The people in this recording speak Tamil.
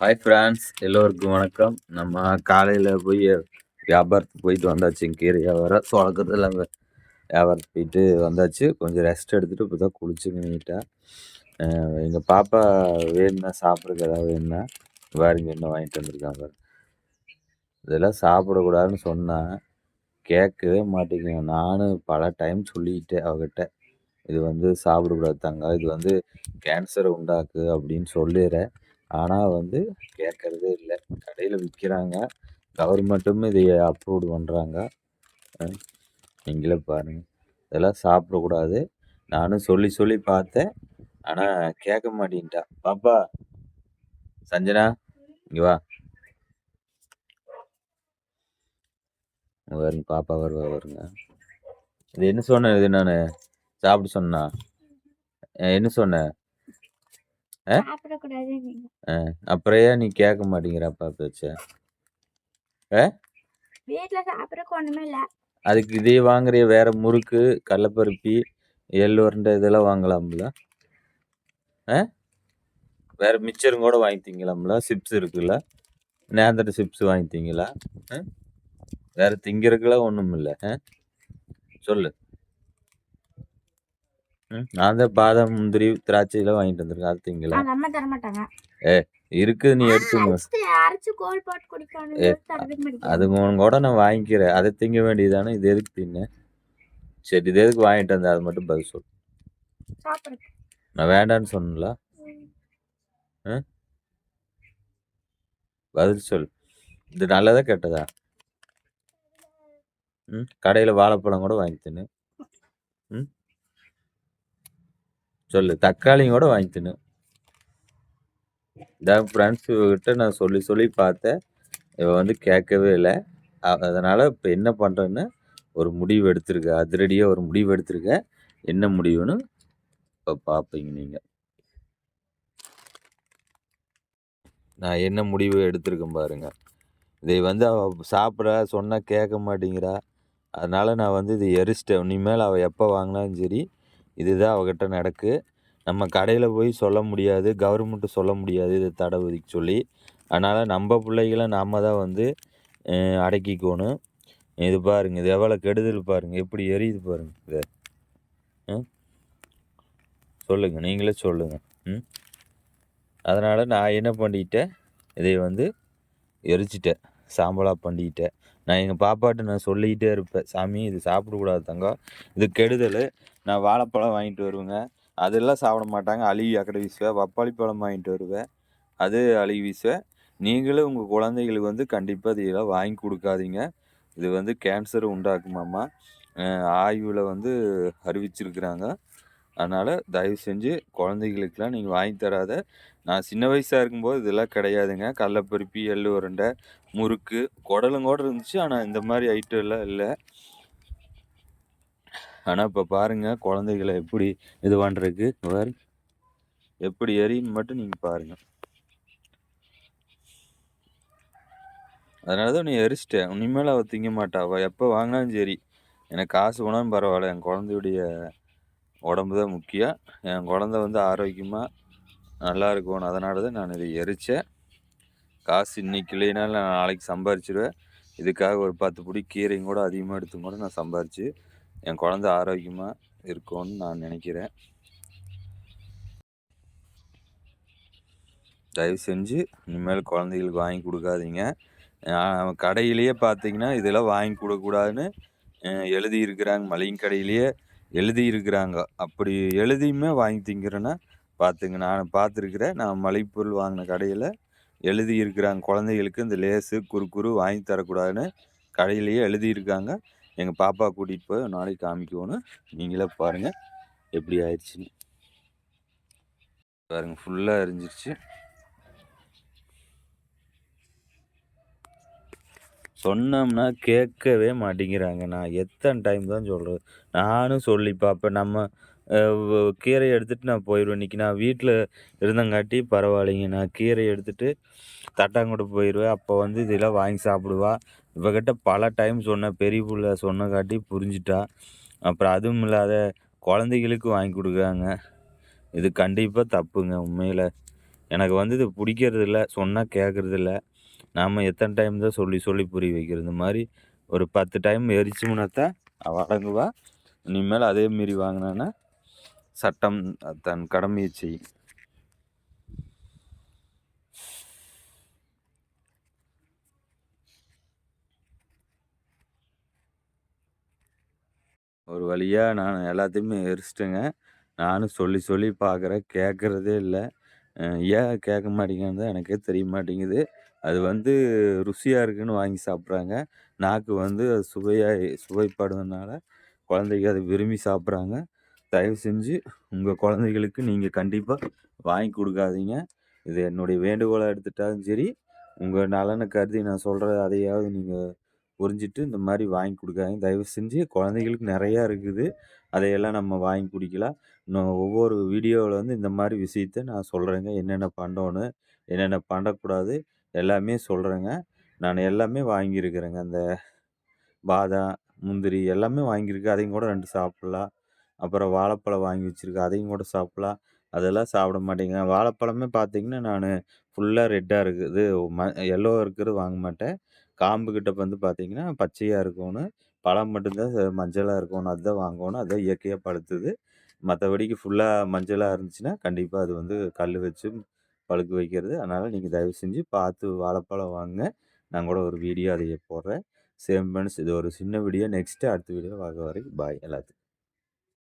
ஹாய் ஃப்ரான்ஸ் எல்லோருக்கும் வணக்கம். நம்ம காலையில் போய் வியாபாரத்துக்கு போயிட்டு வந்தாச்சு. கீரை வியாபாரம். சோளக்கத்தில் அங்கே வியாபாரத்துக்கு போயிட்டு வந்தாச்சு. கொஞ்சம் ரெஸ்ட் எடுத்துகிட்டு இப்போ தான் குளிச்சுங்க நீட்டாக எங்கள் பாப்பா வேணும்னா சாப்பிட்றதுக்கு ஏதாவது வேணும்னா பாருங்க என்ன வாங்கிட்டு வந்திருக்காங்க இதெல்லாம் சாப்பிடக்கூடாதுன்னு சொன்னால் கேட்கவே மாட்டேங்குங்க நானும் பல டைம் சொல்லிக்கிட்டேன் அவகிட்ட. இது வந்து சாப்பிடக்கூடாது தாங்க இது வந்து கேன்சரை உண்டாக்கு அப்படின்னு சொல்லிடுறேன். ஆனால் வந்து கேட்கறதே இல்லை. கடையில் விற்கிறாங்க கவர்மெண்ட்டும் இதை அப்ரூவ்டு பண்ணுறாங்க நீங்களே பாருங்கள் இதெல்லாம் சாப்பிடக்கூடாது. நானும் சொல்லி சொல்லி பார்த்தேன். ஆனால் கேட்க மாட்டேன்ட்டா. பாப்பா சஞ்சனா இங்கே வா. வருங்க பாப்பா வருவா வருங்க. இது என்ன சொன்னேன்? இது நான் சாப்பிட சொன்னா? என்ன சொன்னேன்? அப்புறம் ஏன் நீ கேட்க மாட்டேங்கிறப்பா பேச்ச வீட்டில் சாப்பிட்றதுக்கு ஒன்றுமே இல்லை. அதுக்கு இதே வாங்குறிய வேற முறுக்கு கடலப்பருப்பி எள்ளு உருண்டை இதெல்லாம் வாங்கலாம்ல. வேற மிச்சரும் கூட வாங்கித்தீங்களாம்ல? சிப்ஸ் இருக்குல்ல? நேந்திர சிப்ஸ் வாங்கித்தீங்களா? வேற திங்கிறதுக்கெல்லாம் ஒன்றும் இல்லை சொல்லு. நான் தான் பாதாம் முந்திரி திராட்சையெல்லாம் வாங்கிட்டு வந்திருக்கேன். அது திங்களா அம்மா தர மாட்டாங்க ஏ இருக்குது நீ எடுத்துங்க அரைச்சு கோல் போட்டு குடிக்கணும். அது கூட நான் வாங்கிக்கிறேன். அதை திங்க வேண்டியதானே இது எதுக்கு தின்ன? சரி இது எதுக்கு வாங்கிட்டு வந்தேன் அது மட்டும் பதில் சொல். நான் வேண்டான்னு சொன்னல பதில் சொல். இது நல்லதா கெட்டதா? ம் கடையில் வாழைப்பழம் கூட வாங்கி தின்னு. ம்? சொல்லு. தக்காளியும் கூட வாங்கி தின்னு. இதான் ஃப்ரெண்ட்ஸ் இவகிட்ட நான் சொல்லி சொல்லி பார்த்தேன். இவன் வந்து கேட்கவே இல்லை. அதனால் இப்போ என்ன பண்ணுறேன்னு ஒரு முடிவு எடுத்திருக்க அதிரடியாக ஒரு முடிவு எடுத்திருக்க என்ன முடிவுன்னு இப்போ பார்ப்பீங்க நீங்கள் நான் என்ன முடிவு எடுத்திருக்கேன் பாருங்க. இதை வந்து அவள் சாப்பிட்றா சொன்னால் கேட்க மாட்டேங்கிறா. அதனால் நான் வந்து இதை எரிச்சிட்டேன். இனிமேல் அவள் எப்போ வாங்கினாலும் சரி இதுதான் அவகிட்ட நடக்கு. நம்ம கடையில் போய் சொல்ல முடியாது கவர்மெண்ட்டு சொல்ல முடியாது இது தடை விதிக்க சொல்லி. அதனால் நம்ம பிள்ளைகளை நாம் தான் வந்து அடக்கிக்கணும். இது பாருங்கள் இது எவ்வளோ கெடுதல் பாருங்கள் எப்படி எரியுது பாருங்கள் இதை. சொல்லுங்கள் நீங்களே சொல்லுங்கள் ம்? அதனால் நான் என்ன பண்ணிக்கிட்டேன் இதை வந்து எரிச்சிட்டேன் சாம்பலாக பண்ணிக்கிட்டேன் நான் எங்கள் பாப்பாட்ட நான் சொல்லிக்கிட்டே இருப்பேன் சாமி இது சாப்பிடக்கூடாது தங்கம் இது கெடுதல். நான் வாழைப்பழம் வாங்கிட்டு வருவேங்க. அதெல்லாம் சாப்பிட மாட்டாங்க. அழுகி அக்கடை வீசுவேன் பப்பாளி பழம் வாங்கிட்டு வருவேன் அது அழுகி வீசுவேன் நீங்களும் உங்கள் குழந்தைகளுக்கு வந்து கண்டிப்பாக இதெல்லாம் வாங்கி கொடுக்காதீங்க. இது வந்து கேன்சர் உண்டாக்குமாம்மா. ஆய்வில் வந்து அறிவிச்சிருக்கிறாங்க. அதனால் தயவு செஞ்சு குழந்தைகளுக்கெல்லாம் நீங்கள் வாங்கி தராத. நான் சின்ன வயசாக இருக்கும்போது இதெல்லாம் கிடையாதுங்க. கடலப்பருப்பி எள்ளு உருண்டை முறுக்கு குடலும் கூட இருந்துச்சு. ஆனால் இந்த மாதிரி ஐட்டம் எல்லாம் இல்லை. ஆனால் இப்போ பாருங்கள் குழந்தைகளை எப்படி இது பண்ணுறதுக்கு பாரு. எப்படி எரின்னு மட்டும் நீங்கள் பாருங்கள் அதனால தான் நீ எரிச்சிட்டேன் இனிமேல் அவள் திங்க மாட்டா. அவள் எப்போ வாங்கினாலும் சரி. எனக்கு காசு போனாலும் பரவாயில்ல. என் குழந்தையுடைய உடம்பு தான் முக்கியம். என் குழந்த வந்து ஆரோக்கியமாக நல்லா இருக்கணும் அதனால தான் நான் இதை எரித்தேன் காசு இன்னைக்கு இல்லைனாலும் நான் நாளைக்கு சம்பாரிச்சிடுவேன் இதுக்காக ஒரு பத்து பிடி கீரையும் கூட அதிகமாக எடுத்து கூட நான் சம்பாரித்து என் குழந்த ஆரோக்கியமாக இருக்கும்னு நான் நினைக்கிறேன். தயவு செஞ்சு இனிமேல் குழந்தைகளுக்கு வாங்கி கொடுக்காதீங்க. கடையிலேயே பார்த்தீங்கன்னா இதெல்லாம் வாங்கி கொடுக்கக்கூடாதுன்னு எழுதியிருக்கிறாங்க மளிகை கடையிலேயே எழுதியிருக்கிறாங்க அப்படி எழுதியுமே வாங்கி திங்கிறேன்னா பார்த்துங்க நான் பார்த்துருக்குறேன். நான் மளிகைப்பொருள் வாங்கின கடையில் எழுதியிருக்கிறாங்க குழந்தைகளுக்கு இந்த லேஸு குறுக்குறு வாங்கி தரக்கூடாதுன்னு கடையிலேயே எழுதியிருக்காங்க எங்கள் பாப்பா கூட்டிகிட்டு போய் நாளைக்கு காமிக்கணும் நீங்களே பாருங்கள் எப்படி ஆயிடுச்சுன்னு. பாருங்கள் ஃபுல்லாக எரிஞ்சிருச்சு. சொன்னோம்னா கேட்கவே மாட்டேங்கிறாங்க. நான் எத்தனை டைம் தான் சொல்கிறது நானும் சொல்லி பார்ப்பேன். நம்ம கீரையை எடுத்துகிட்டு நான் போயிடுவேன் இன்றைக்கி நான் வீட்டில் இருந்தங்காட்டி பரவாயில்லைங்க. நான் கீரை எடுத்துகிட்டு தட்டாங்கூட போயிடுவேன் அப்போ வந்து இதெல்லாம் வாங்கி சாப்பிடுவா. இவகிட்ட பல டைம் சொன்னேன் பெரிய பிள்ளை சொன்னக்காட்டி புரிஞ்சிட்டா. அப்புறம் அதுவும் இல்லாத குழந்தைகளுக்கு வாங்கி கொடுக்குறாங்க. இது கண்டிப்பாக தப்புங்க உண்மையில். எனக்கு வந்து இது பிடிக்கிறதில்ல சொன்னால் கேட்குறதில்ல நாம் எத்தனை டைம் தான் சொல்லி சொல்லி புரிய வைக்கிறது. மாதிரி ஒரு பத்து டைம் எரிச்சோம்னா தான் அவள் அடங்குவா. இனிமேல் அதே மாரி வாங்கினான்னா சட்டம் தன் கடமையை செய்யும். ஒரு வழியாக நான் எல்லாத்தையுமே எரிச்சிட்டேங்க. நானும் சொல்லி சொல்லி பார்க்குறேன் கேட்குறதே இல்லை. ஏன் கேட்க மாட்டேங்கிறது எனக்கே தெரிய மாட்டேங்குது. அது வந்து ருசியாக இருக்குன்னு வாங்கி சாப்பிட்றாங்க. நாக்கு வந்து அது சுவையாக சுவைப்படுறதுனால குழந்தைங்க அதை விரும்பி சாப்பிட்றாங்க. தயவு செஞ்சு உங்கள் குழந்தைகளுக்கு நீங்கள் கண்டிப்பாக வாங்கி கொடுக்காதீங்க. இது என்னுடைய வேண்டுகோளாக எடுத்துட்டாலும் சரி உங்கள் நலனை கருதி நான் சொல்கிற அதையாவது நீங்கள் உறிஞ்சிட்டு இந்த மாதிரி வாங்கி கொடுக்காதீங்க. தயவு செஞ்சு குழந்தைகளுக்கு நிறையா இருக்குது. அதையெல்லாம் நம்ம வாங்கி குடிக்கலாம். இன்னும் ஒவ்வொரு வீடியோவில் வந்து இந்த மாதிரி விஷயத்த நான் சொல்கிறேங்க என்னென்ன பண்ணணும் என்னென்ன பண்ணக்கூடாது எல்லாமே சொல்கிறேங்க நான் எல்லாமே வாங்கியிருக்கிறேங்க. அந்த பாதாம் முந்திரி எல்லாமே வாங்கியிருக்கேன். அதையும் கூட ரெண்டு சாப்பிட்லாம். அப்புறம் வாழைப்பழம் வாங்கி வச்சுருக்கேன். அதையும் கூட சாப்பிட்லாம். அதெல்லாம் சாப்பிட மாட்டேங்க. வாழைப்பழமே பார்த்தீங்கன்னா நான் ஃபுல்லாக ரெட்டாக இருக்குது. ம எல்லோ இருக்கிறது வாங்க மாட்டேன். காம்பு கிட்ட வந்து பார்த்தீங்கன்னா பச்சையாக இருக்கணும் பழம் மட்டும்தான் மஞ்சளாக இருக்கணும் அதுதான் வாங்கணும் அதுதான் இயற்கையாக பழுத்துது. மற்றபடிக்கு ஃபுல்லாக மஞ்சளாக இருந்துச்சுன்னா கண்டிப்பாக அது வந்து கல் வச்சு பழுக்க வைக்கிறது. அதனால் நீங்கள் தயவு செஞ்சு பார்த்து வாழைப்பழம் வாங்க நான் கூட ஒரு வீடியோ அதையே போடுறேன். சேம் ஃப்ரெண்ட்ஸ் இது ஒரு சின்ன வீடியோ. நெக்ஸ்ட்டு அடுத்த வீடியோ பார்க்க வரைக்கும் பாய். எல்லாத்துக்கும்.